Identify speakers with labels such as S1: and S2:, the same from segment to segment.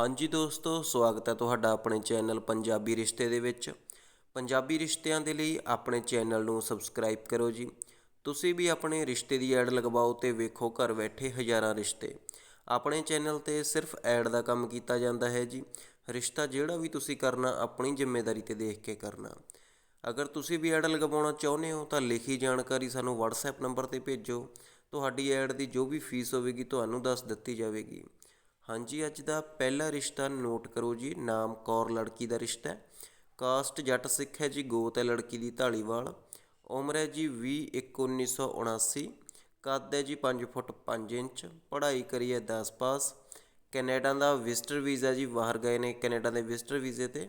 S1: ਹਾਂਜੀ ਦੋਸਤੋ, ਸਵਾਗਤ ਹੈ ਤੁਹਾਡਾ ਆਪਣੇ ਚੈਨਲ ਪੰਜਾਬੀ ਰਿਸ਼ਤੇ ਦੇ ਵਿੱਚ। ਪੰਜਾਬੀ ਰਿਸ਼ਤਿਆਂ ਦੇ ਲਈ ਆਪਣੇ ਚੈਨਲ ਨੂੰ ਸਬਸਕ੍ਰਾਈਬ ਕਰੋ ਜੀ। ਤੁਸੀਂ ਵੀ ਆਪਣੇ ਰਿਸ਼ਤੇ ਦੀ ਐਡ ਲਗਵਾਓ ਤੇ ਵੇਖੋ ਘਰ ਬੈਠੇ ਹਜ਼ਾਰਾਂ ਰਿਸ਼ਤੇ। ਆਪਣੇ ਚੈਨਲ ਤੇ ਸਿਰਫ ਐਡ ਦਾ ਕੰਮ ਕੀਤਾ ਜਾਂਦਾ ਹੈ ਜੀ। ਰਿਸ਼ਤਾ ਜਿਹੜਾ ਵੀ ਤੁਸੀਂ ਕਰਨਾ, ਆਪਣੀ ਜ਼ਿੰਮੇਵਾਰੀ ਤੇ ਦੇਖ ਕੇ ਕਰਨਾ। ਅਗਰ ਤੁਸੀਂ ਵੀ ਐਡ ਲਗਵਾਉਣਾ ਚਾਹੁੰਦੇ ਹੋ, ਤਾਂ ਲਿਖੀ ਜਾਣਕਾਰੀ ਸਾਨੂੰ WhatsApp ਨੰਬਰ ਤੇ ਭੇਜੋ। ਤੁਹਾਡੀ ਐਡ ਦੀ ਜੋ ਵੀ ਫੀਸ ਹੋਵੇਗੀ, ਤੁਹਾਨੂੰ ਦੱਸ ਦਿੱਤੀ ਜਾਵੇਗੀ। ਹਾਂਜੀ, ਅੱਜ ਦਾ ਪਹਿਲਾ ਰਿਸ਼ਤਾ ਨੋਟ ਕਰੋ ਜੀ। ਨਾਮ ਕੌਰ ਲੜਕੀ ਦਾ ਰਿਸ਼ਤਾ ਹੈ। ਕਾਸਟ ਜੱਟ ਸਿੱਖ ਹੈ ਜੀ, ਗੋਤ ਹੈ ਲੜਕੀ ਦੀ ਢਾਲੀਵਾਲ ਉਮਰ ਹੈ ਜੀ 20 ਇੱਕ 1979 ਕੱਦ ਹੈ ਜੀ 5 ਫੁੱਟ 5 ਇੰਚ। ਪੜ੍ਹਾਈ ਕਰੀ ਹੈ 10 ਪਾਸ। ਕੈਨੇਡਾ ਦਾ ਵਿਜ਼ਟਰ ਵੀਜ਼ਾ ਜੀ, ਬਾਹਰ ਗਏ ਨੇ ਕੈਨੇਡਾ ਦੇ ਵਿਜ਼ਟਰ ਵੀਜ਼ੇ ਤੇ।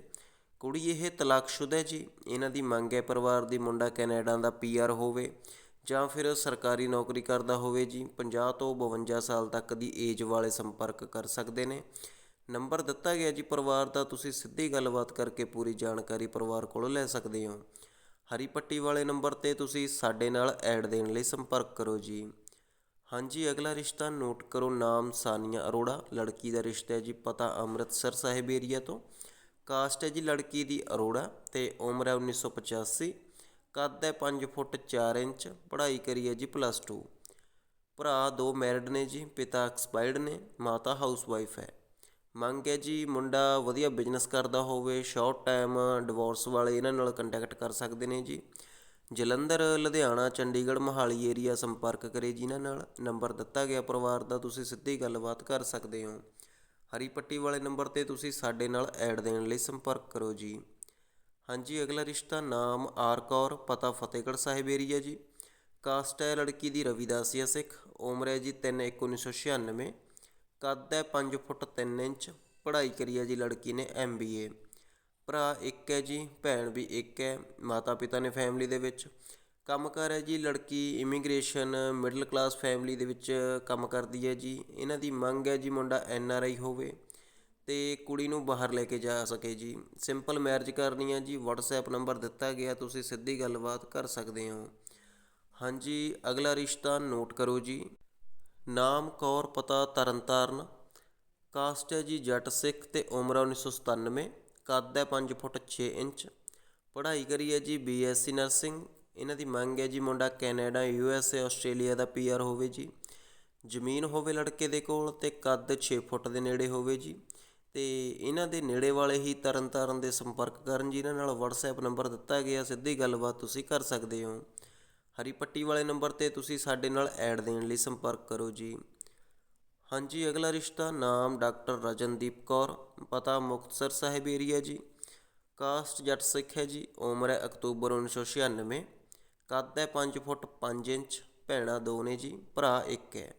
S1: ਕੁੜੀ ਇਹ ਤਲਾਕਸ਼ੁਦਾ ਹੈ ਜੀ। ਇਹਨਾਂ ਦੀ ਮੰਗ ਹੈ ਪਰਿਵਾਰ ਦੀ ਮੁੰਡਾ ਕੈਨੇਡਾ ਦਾ ਪੀਆਰ ਹੋਵੇ। ਜਾਂ ਫਿਰ ਸਰਕਾਰੀ ਨੌਕਰੀ ਕਰਦਾ ਹੋਵੇ ਜੀ 50 ਤੋਂ 52 ਸਾਲ ਤੱਕ ਦੀ ਏਜ ਵਾਲੇ ਸੰਪਰਕ ਕਰ ਸਕਦੇ ਨੇ। ਨੰਬਰ ਦਿੱਤਾ ਗਿਆ ਜੀ ਪਰਿਵਾਰ ਦਾ, ਤੁਸੀਂ ਸਿੱਧੀ ਗੱਲਬਾਤ ਕਰਕੇ ਪੂਰੀ ਜਾਣਕਾਰੀ ਪਰਿਵਾਰ ਕੋਲੋਂ ਲੈ ਸਕਦੇ ਹੋ। ਹਰੀ ਪੱਟੀ ਵਾਲੇ ਨੰਬਰ ਤੇ ਤੁਸੀਂ ਸਾਡੇ ਨਾਲ ਐਡ ਦੇਣ ਲਈ ਸੰਪਰਕ ਕਰੋ ਜੀ। ਹਾਂਜੀ, ਅਗਲਾ ਰਿਸ਼ਤਾ ਨੋਟ ਕਰੋ, ਨਾਮ ਸਾਨੀਆ ਅਰੋੜਾ, ਲੜਕੀ ਦਾ ਰਿਸ਼ਤਾ ਹੈ ਜੀ ਪਤਾ ਅੰਮ੍ਰਿਤਸਰ ਸਾਹਿਬ ਏਰੀਆ ਤੋਂ। ਕਾਸਟ ਹੈ ਜੀ ਲੜਕੀ ਦੀ ਅਰੋੜਾ ਤੇ ਉਮਰ ਹੈ 1985 ਕੱਦ ਹੈ ਪੰਜ ਫੁੱਟ ਚਾਰ ਇੰਚ, ਪੜ੍ਹਾਈ ਕਰੀ ਹੈ ਜੀ ਪਲੱਸ ਟੂ ਭਰਾ ਦੋ ਮੈਰਿਡ ਨੇ ਜੀ, ਪਿਤਾ ਐਕਸਪਾਇਰਡ ਨੇ, ਮਾਤਾ ਹਾਊਸ ਵਾਈਫ ਹੈ। ਮੰਗ ਹੈ ਜੀ ਮੁੰਡਾ ਵਧੀਆ ਬਿਜ਼ਨਸ ਕਰਦਾ ਹੋਵੇ ਸ਼ਾਰਟ ਟਾਈਮ ਡਿਵੋਰਸ ਵਾਲੇ ਇਹਨਾਂ ਨਾਲ ਕੰਟੈਕਟ ਕਰ ਸਕਦੇ ਨੇ ਜੀ। ਜਲੰਧਰ, ਲੁਧਿਆਣਾ, ਚੰਡੀਗੜ੍ਹ, ਮੋਹਾਲੀ ਏਰੀਆ ਸੰਪਰਕ ਕਰੇ ਜੀ ਇਹਨਾਂ ਨਾਲ। ਨੰਬਰ ਦਿੱਤਾ ਗਿਆ ਪਰਿਵਾਰ ਦਾ, ਤੁਸੀਂ ਸਿੱਧੀ ਗੱਲਬਾਤ ਕਰ ਸਕਦੇ ਹੋ। ਹਰੀ ਪੱਟੀ ਵਾਲੇ ਨੰਬਰ ਤੇ ਤੁਸੀਂ ਸਾਡੇ ਨਾਲ ਐਡ ਦੇਣ ਲਈ ਸੰਪਰਕ ਕਰੋ ਜੀ। ਹਾਂਜੀ, ਅਗਲਾ ਰਿਸ਼ਤਾ ਨਾਮ ਆਰ ਕੌਰ, ਪਤਾ ਫਤਿਹਗੜ੍ਹ ਸਾਹਿਬ ਏਰੀਆ ਜੀ। ਕਾਸਟ ਹੈ ਲੜਕੀ ਦੀ ਰਵਿਦਾਸੀਆ ਸਿੱਖ। ਉਮਰ ਹੈ ਜੀ 3 ਇੱਕ 1996 ਕੱਦ ਹੈ 5 ਫੁੱਟ 3 ਇੰਚ। ਪੜ੍ਹਾਈ ਕਰੀ ਹੈ ਜੀ ਲੜਕੀ ਨੇ ਐਮਬੀਏ ਭਰਾ ਇੱਕ ਹੈ ਜੀ, ਭੈਣ ਵੀ ਇੱਕ ਹੈ। ਮਾਤਾ ਪਿਤਾ ਨੇ ਫੈਮਿਲੀ ਦੇ ਵਿੱਚ। ਕੰਮਕਾਰ ਹੈ ਜੀ ਲੜਕੀ ਇਮੀਗ੍ਰੇਸ਼ਨ ਮਿਡਲ ਕਲਾਸ ਫੈਮਿਲੀ ਦੇ ਵਿੱਚ ਕੰਮ ਕਰਦੀ ਹੈ ਜੀ। ਇਹਨਾਂ ਦੀ ਮੰਗ ਹੈ ਜੀ ਮੁੰਡਾ ਐਨ ਆਰ ਆਈ ਹੋਵੇ। ਅਤੇ ਕੁੜੀ ਨੂੰ ਬਾਹਰ ਲੈ ਕੇ ਜਾ ਸਕੇ ਜੀ। ਸਿੰਪਲ ਮੈਰਿਜ ਕਰਨੀ ਹੈ ਜੀ। ਵਟਸਐਪ ਨੰਬਰ ਦਿੱਤਾ ਗਿਆ। ਤੁਸੀਂ ਸਿੱਧੀ ਗੱਲਬਾਤ ਕਰ ਸਕਦੇ ਹੋ। ਹਾਂਜੀ, ਅਗਲਾ ਰਿਸ਼ਤਾ ਨੋਟ ਕਰੋ ਜੀ। ਨਾਮ ਕੌਰ, ਪਤਾ ਤਰਨਤਾਰਨ। ਕਾਸਟ ਹੈ ਜੀ ਜੱਟ ਸਿੱਖ ਤੇ ਉਮਰ ਹੈ 1997 ਕੱਦ ਹੈ 5 ਫੁੱਟ 6 ਇੰਚ। ਪੜ੍ਹਾਈ ਕਰੀ ਹੈ ਜੀ ਬੀਐਸਸੀ ਨਰਸਿੰਗ। ਇਹਨਾਂ ਦੀ ਮੰਗ ਹੈ ਜੀ ਮੁੰਡਾ ਕੈਨੇਡਾ ਯੂਐਸਏ ਆਸਟ੍ਰੇਲੀਆ ਦਾ ਪੀਆਰ ਹੋਵੇ ਜੀ। ਜ਼ਮੀਨ ਹੋਵੇ ਲੜਕੇ ਦੇ ਕੋਲ ਤੇ ਕੱਦ 6 ਫੁੱਟ ਦੇ ਨੇੜੇ ਹੋਵੇ ਜੀ। ਅਤੇ ਇਹਨਾਂ ਦੇ ਨੇੜੇ ਵਾਲੇ ਹੀ ਤਰਨ ਤਾਰਨ ਦੇ ਸੰਪਰਕ ਕਰਨ ਜੀ ਇਹਨਾਂ ਨਾਲ ਵਟਸਐਪ ਨੰਬਰ ਦਿੱਤਾ ਗਿਆ, ਸਿੱਧੀ ਗੱਲਬਾਤ ਤੁਸੀਂ ਕਰ ਸਕਦੇ ਹੋ। ਹਰੀ ਪੱਟੀ ਵਾਲੇ ਨੰਬਰ ਤੇ ਤੁਸੀਂ ਸਾਡੇ ਨਾਲ ਐਡ ਦੇਣ ਲਈ ਸੰਪਰਕ ਕਰੋ ਜੀ। ਹਾਂਜੀ, ਅਗਲਾ ਰਿਸ਼ਤਾ, ਨਾਮ ਡਾਕਟਰ ਰਜਨਦੀਪ ਕੌਰ, ਪਤਾ ਮੁਕਤਸਰ ਸਾਹਿਬ ਏਰੀਆ ਜੀ। ਕਾਸਟ ਜੱਟ ਸਿੱਖ ਹੈ ਜੀ, ਉਮਰ ਹੈ ਅਕਤੂਬਰ 1996 ਕੱਦ ਹੈ 5 ਫੁੱਟ 5 ਇੰਚ, ਭੈਣਾਂ ਦੋ ਨੇ ਜੀ, ਭਰਾ ਇੱਕ ਹੈ।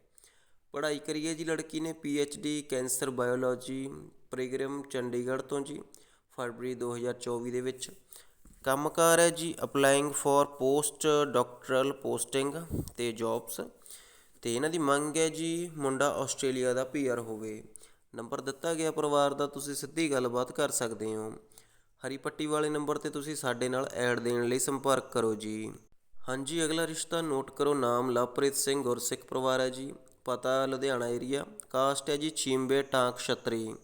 S1: ਪੜ੍ਹਾਈ ਕਰੀਏ ਜੀ ਲੜਕੀ ਨੇ D cancer biology programme Chandigarh ਤੋਂ ਜੀ, ਫਰਵਰੀ 2024 ਦੇ ਵਿੱਚ। ਕੰਮਕਾਰ ਹੈ ਜੀ applying for post doctoral posting ਤੇ ਜੌਬਸ ਤੇ ਇਹਨਾਂ ਦੀ ਮੰਗ ਹੈ ਜੀ, ਮੁੰਡਾ ਆਸਟ੍ਰੇਲੀਆ ਦਾ ਪੀਆਰ ਹੋਵੇ। ਨੰਬਰ ਦਿੱਤਾ ਗਿਆ ਪਰਿਵਾਰ ਦਾ, ਤੁਸੀਂ ਸਿੱਧੀ ਗੱਲਬਾਤ ਕਰ ਸਕਦੇ ਹੋ। ਹਰੀ ਪੱਟੀ ਵਾਲੇ ਨੰਬਰ ਤੇ ਤੁਸੀਂ ਸਾਡੇ ਨਾਲ ਐਡ ਦੇਣ ਲਈ ਸੰਪਰਕ ਕਰੋ ਜੀ। ਹਾਂਜੀ, ਅਗਲਾ ਰਿਸ਼ਤਾ ਨੋਟ ਕਰੋ, ਨਾਮ ਲਵਪ੍ਰੀਤ ਸਿੰਘ ਗੁਰਸਿੱਖ ਪਰਿਵਾਰ ਹੈ ਜੀ। ਪਤਾ ਲੁਧਿਆਣਾ ਏਰੀਆ ਕਾਸਟ ਹੈ ਜੀ, ਛੀਂਬੇ, ਟਾਂਕ ਛਤਰੀ।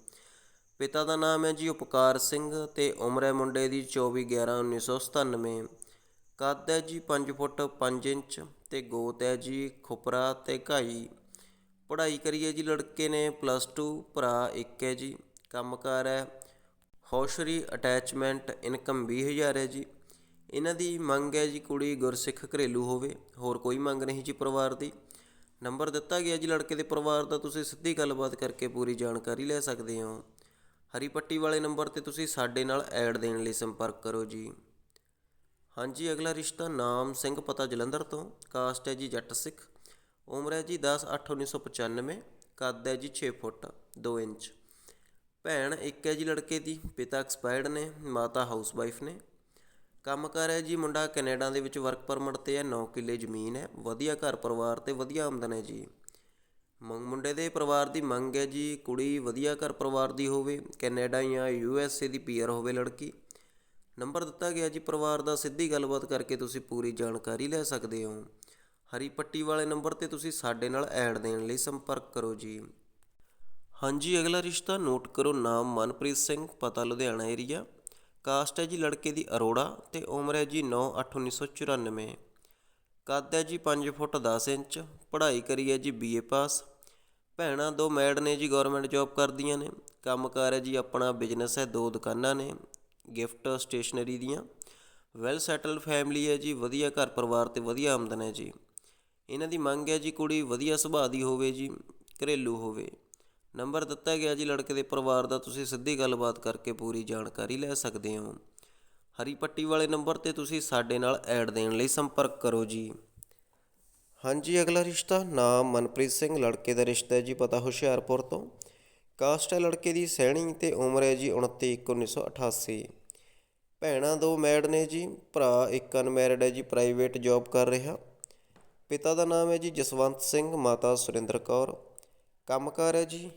S1: ਪਿਤਾ ਦਾ ਨਾਮ ਹੈ ਜੀ ਉਪਕਾਰ ਸਿੰਘ ਤੇ ਉਮਰ ਹੈ ਮੁੰਡੇ ਦੀ 24 11 1997 ਕੱਦ ਹੈ ਜੀ 5 ਫੁੱਟ 5 ਇੰਚ ਤੇ ਗੋਤ ਹੈ ਜੀ ਖੁਪਰਾ ਤੇ ਘਾਈ। ਪੜ੍ਹਾਈ ਕਰੀਏ ਜੀ ਲੜਕੇ ਨੇ ਪਲੱਸ 2 ਭਰਾ ਇੱਕ ਹੈ ਜੀ। ਕੰਮਕਾਰ ਹੈ, ਹੌਸ਼ਰੀ ਅਟੈਚਮੈਂਟ ਇਨਕਮ 20000 ਹੈ ਜੀ। ਇਹਨਾਂ ਦੀ ਮੰਗ ਹੈ ਜੀ ਕੁੜੀ ਗੁਰਸਿੱਖ ਘਰੇਲੂ ਹੋਵੇ, ਹੋਰ ਕੋਈ ਮੰਗ ਨਹੀਂ ਜੀ ਪਰਿਵਾਰ ਦੀ। ਨੰਬਰ ਦਿੱਤਾ ਗਿਆ ਜੀ ਲੜਕੇ ਦੇ ਪਰਿਵਾਰ ਦਾ, ਤੁਸੀਂ ਸਿੱਧੀ ਗੱਲਬਾਤ ਕਰਕੇ ਪੂਰੀ ਜਾਣਕਾਰੀ ਲੈ ਸਕਦੇ ਹੋ। ਹਰੀ ਪੱਟੀ ਵਾਲੇ ਨੰਬਰ ਤੇ ਤੁਸੀਂ ਸਾਡੇ ਨਾਲ ਐਡ ਦੇਣ ਲਈ ਸੰਪਰਕ ਕਰੋ ਜੀ। ਹਾਂਜੀ, ਅਗਲਾ ਰਿਸ਼ਤਾ ਨਾਮ ਸਿੰਘ ਪਤਾ ਜਲੰਧਰ ਤੋਂ, ਕਾਸਟ ਹੈ ਜੀ ਜੱਟ ਸਿੱਖ। ਉਮਰ ਹੈ ਜੀ 10 8 1995 ਕੱਦ ਹੈ ਜੀ 6 ਫੁੱਟ 2 ਇੰਚ। ਭੈਣ ਇੱਕ ਹੈ ਜੀ ਲੜਕੇ ਦੀ, ਪਿਤਾ ਐਕਸਪਾਇਰਡ ਨੇ, ਮਾਤਾ ਹਾਊਸ ਵਾਈਫ ਨੇ। ਕੰਮਕਾਰ ਹੈ ਜੀ ਮੁੰਡਾ ਕੈਨੇਡਾ ਦੇ ਵਿੱਚ ਵਰਕ ਪਰਮਿਟ ਤੇ ਹੈ 9 ਕਿੱਲੇ ਜ਼ਮੀਨ ਹੈ, ਵਧੀਆ ਘਰ ਪਰਿਵਾਰ ਤੇ ਵਧੀਆ ਆਮਦਨ ਹੈ ਜੀ। ਮੰਗ ਮੁੰਡੇ ਦੇ ਪਰਿਵਾਰ ਦੀ ਮੰਗ ਹੈ ਜੀ, ਕੁੜੀ ਵਧੀਆ ਘਰ ਪਰਿਵਾਰ ਦੀ ਹੋਵੇ, ਕੈਨੇਡਾ ਜਾਂ ਯੂ ਐਸ ਏ ਦੀ ਪੀਆਰ ਹੋਵੇ ਲੜਕੀ। ਨੰਬਰ ਦਿੱਤਾ ਗਿਆ ਜੀ ਪਰਿਵਾਰ ਦਾ, ਸਿੱਧੀ ਗੱਲਬਾਤ ਕਰਕੇ ਤੁਸੀਂ ਪੂਰੀ ਜਾਣਕਾਰੀ ਲੈ ਸਕਦੇ ਹੋ। ਹਰੀ ਪੱਟੀ ਵਾਲੇ ਨੰਬਰ ਤੇ ਤੁਸੀਂ ਸਾਡੇ ਨਾਲ ਐਡ ਦੇਣ ਲਈ ਸੰਪਰਕ ਕਰੋ ਜੀ। ਹਾਂਜੀ, ਅਗਲਾ ਰਿਸ਼ਤਾ ਨੋਟ ਕਰੋ, ਨਾਮ ਮਨਪ੍ਰੀਤ ਸਿੰਘ, ਪਤਾ ਲੁਧਿਆਣਾ ਏਰੀਆ ਕਾਸਟ ਹੈ ਜੀ ਲੜਕੇ ਦੀ ਅਰੋੜਾ ਤੇ ਉਮਰ ਹੈ ਜੀ 9/8/1994 ਕੱਦ ਹੈ ਜੀ 5 ਫੁੱਟ 10 ਇੰਚ? ਪੜ੍ਹਾਈ ਕਰੀ ਹੈ ਜੀ ਬੀਏ ਪਾਸ ਭੈਣਾਂ ਦੋ ਮੈਡ ਨੇ ਜੀ ਗਵਰਨਮੈਂਟ ਜੌਬ ਕਰਦੀਆਂ ਨੇ। ਕੰਮਕਾਰ ਹੈ ਜੀ, ਆਪਣਾ ਬਿਜ਼ਨਸ ਹੈ, ਦੋ ਦੁਕਾਨਾਂ ਨੇ ਗਿਫਟ ਸਟੇਸ਼ਨਰੀ ਦੀਆਂ। ਵੈਲ ਸੈਟਲਡ ਫੈਮਿਲੀ ਹੈ ਜੀ, ਵਧੀਆ ਘਰ ਪਰਿਵਾਰ ਤੇ ਵਧੀਆ ਆਮਦਨ ਹੈ ਜੀ। ਇਹਨਾਂ ਦੀ ਮੰਗ ਹੈ ਜੀ ਕੁੜੀ ਵਧੀਆ ਸੁਭਾਅ ਦੀ ਹੋਵੇ ਜੀ, ਘਰੇਲੂ ਹੋਵੇ। ਨੰਬਰ ਦਿੱਤਾ ਗਿਆ ਜੀ, ਲੜਕੇ ਦੇ ਪਰਿਵਾਰ ਦਾ ਤੁਸੀਂ ਸਿੱਧੀ ਗੱਲਬਾਤ ਕਰਕੇ ਪੂਰੀ ਜਾਣਕਾਰੀ ਲੈ ਸਕਦੇ ਹੋ। ਹਰੀ ਪੱਟੀ ਵਾਲੇ ਨੰਬਰ ਤੇ ਤੁਸੀਂ ਸਾਡੇ ਨਾਲ ਐਡ ਦੇਣ ਲਈ ਸੰਪਰਕ ਕਰੋ ਜੀ। ਹਾਂਜੀ, ਅਗਲਾ ਰਿਸ਼ਤਾ ਨਾਮ ਮਨਪ੍ਰੀਤ ਸਿੰਘ, ਲੜਕੇ ਦਾ ਰਿਸ਼ਤਾ ਹੈ ਜੀ ਪਤਾ ਹੁਸ਼ਿਆਰਪੁਰ ਤੋਂ। ਕਾਸਟ ਹੈ ਲੜਕੇ ਦੀ ਸਹਿਣੀ ਤੇ ਉਮਰ ਹੈ ਜੀ 29 1988 ਭੈਣਾਂ ਦੋ ਮੈਡ ਨੇ ਜੀ, ਭਰਾ ਇੱਕ ਅਨਮੈਰਿਡ ਹੈ ਜੀ, ਪ੍ਰਾਈਵੇਟ ਜੌਬ ਕਰ ਰਿਹਾ। ਪਿਤਾ ਦਾ ਨਾਮ ਹੈ ਜੀ ਜਸਵੰਤ ਸਿੰਘ, ਮਾਤਾ ਸੁਰਿੰਦਰ ਕੌਰ। ਕੰਮਕਾਰ ਹੈ ਜੀ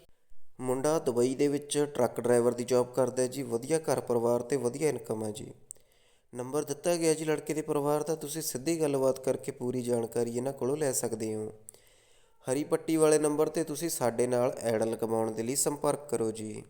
S1: ਮੁੰਡਾ ਦੁਬਈ ਦੇ ਵਿੱਚ ਟਰੱਕ ਡਰਾਈਵਰ ਦੀ ਜੌਬ ਕਰਦਾ ਹੈ ਜੀ, ਵਧੀਆ ਘਰ ਪਰਿਵਾਰ ਤੇ ਵਧੀਆ ਇਨਕਮ ਹੈ ਜੀ। ਨੰਬਰ ਦਿੱਤਾ ਗਿਆ ਜੀ ਲੜਕੇ ਦੇ ਪਰਿਵਾਰ ਦਾ, ਤੁਸੀਂ ਸਿੱਧੀ ਗੱਲਬਾਤ ਕਰਕੇ ਪੂਰੀ ਜਾਣਕਾਰੀ ਇਹਨਾਂ ਕੋਲੋਂ ਲੈ ਸਕਦੇ ਹੋ। ਹਰੀ ਪੱਟੀ ਵਾਲੇ ਨੰਬਰ ਤੇ ਤੁਸੀਂ ਸਾਡੇ ਨਾਲ ਐਡ ਲਗਵਾਉਣ ਦੇ ਲਈ ਸੰਪਰਕ ਕਰੋ ਜੀ।